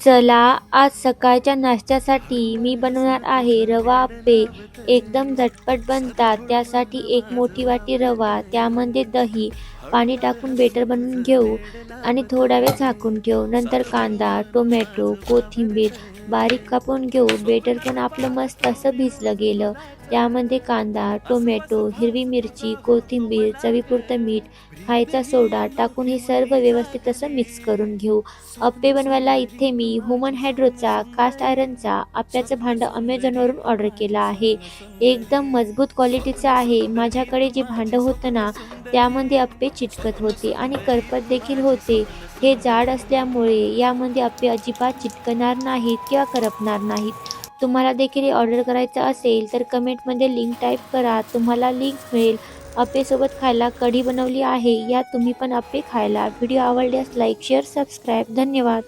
चला आज सकाळच्या नाश्त्यासाठी मी बनवणार आहे रवा आप्पे. एकदम झटपट बनतात त्यासाठी एक मोठी वाटी रवा त्यामध्ये दही पाणी टाकून बेटर बनवून घेऊ आणि थोडा वेळ झाकून ठेवू. नंतर कांदा टोमॅटो कोथिंबीर बारीक कापून घेऊ. बेटर पण आपलं मस्त असं भिजलं गेलं. त्यामध्ये कांदा टोमॅटो हिरवी मिरची कोथिंबीर चवीपुरतं मीठ खायचा सोडा टाकून हे सर्व व्यवस्थित असं मिक्स करून घेऊ. अप्पे बनवायला इथे मी ह्युमन हायड्रोचा कास्ट आयरनचा अप्प्याचं भांडं अमेझॉनवरून ऑर्डर केलं आहे. एकदम मजबूत क्वालिटीचं आहे. माझ्याकडे जे भांडं होतं ना त्यामध्ये अप्पे चिटकत होते आणि करपत देखील होते. हे जाड असल्यामुळे यामध्ये आप्पे अजिबात चिटकणार नाहीत किंवा करपणार नाहीत. तुम्हाला देखील हे ऑर्डर करायचं असेल तर कमेंटमध्ये लिंक टाईप करा. तुम्हाला लिंक मिळेल. अप्पेसोबत खायला कढी बनवली आहे. या तुम्ही पण अप्पे खायला. व्हिडिओ आवडल्यास लाईक शेअर सबस्क्राईब. धन्यवाद.